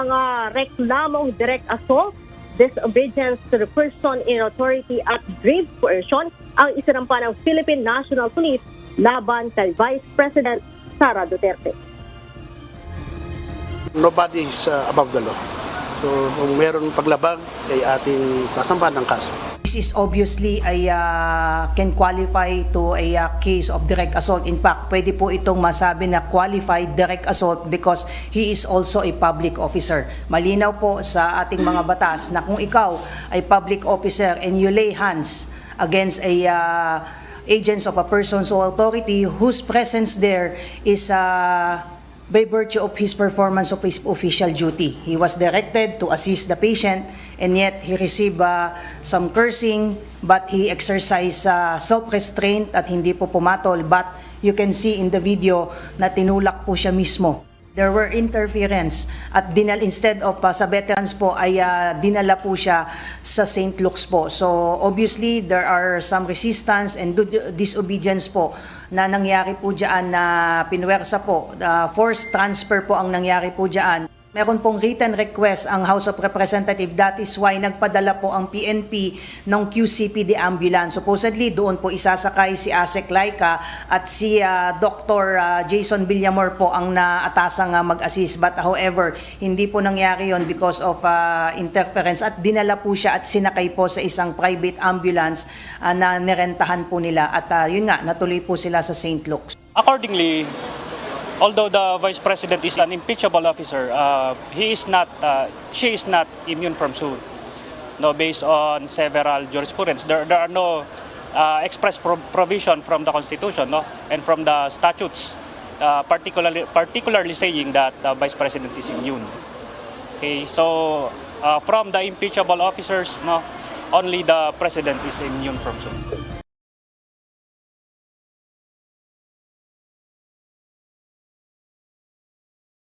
Mga reklamong direct assault, disobedience to the person in authority at grave coercion ang isinampa ng Philippine National Police laban kay Vice President Sara Duterte. Nobody is uh, above the law. So kung meron paglabag, ay ating sasampahan ng kaso. This is obviously a uh, can qualify to a uh, case of direct assault. In fact, pwede po itong masabi na qualified direct assault because he is also a public officer. Malinaw po sa ating mga batas na kung ikaw ay public officer and you lay hands against a uh, agents of a person's authority whose presence there is uh, by virtue of his performance of his official duty. He was directed to assist the patient and yet he received uh, some cursing but he exercised uh, self-restraint at hindi po pumatol but you can see in the video na tinulak po siya mismo. There were interference at dinal instead of uh, sa veterans po ay uh, dinala po siya sa St. Luke's po. So obviously there are some resistance and disobedience po na nangyari po diyan na pinwersa po. Uh, forced transfer po ang nangyari po diyan. Meron pong written request ang House of Representative. That is why nagpadala po ang PNP ng QCPD ambulance. Supposedly, doon po isasakay si Asek Laika at si ah, Dr. ah, Jason Villamor po ang naatasang ah, mag-assist. But however, hindi po nangyari yon because of ah, interference at dinala po siya at sinakay po sa isang private ambulance ah, na nirentahan po nila. At ah, yun nga, natuloy po sila sa St. Luke's. Accordingly, although the vice president is an impeachable officer, uh, he is not, uh, she is not immune from suit. No, based on several jurisprudence, there, there are no uh, express pro- provision from the Constitution, no, and from the statutes, uh, particularly particularly saying that the vice president is immune. Okay, so uh, from the impeachable officers, no, only the president is immune from suit.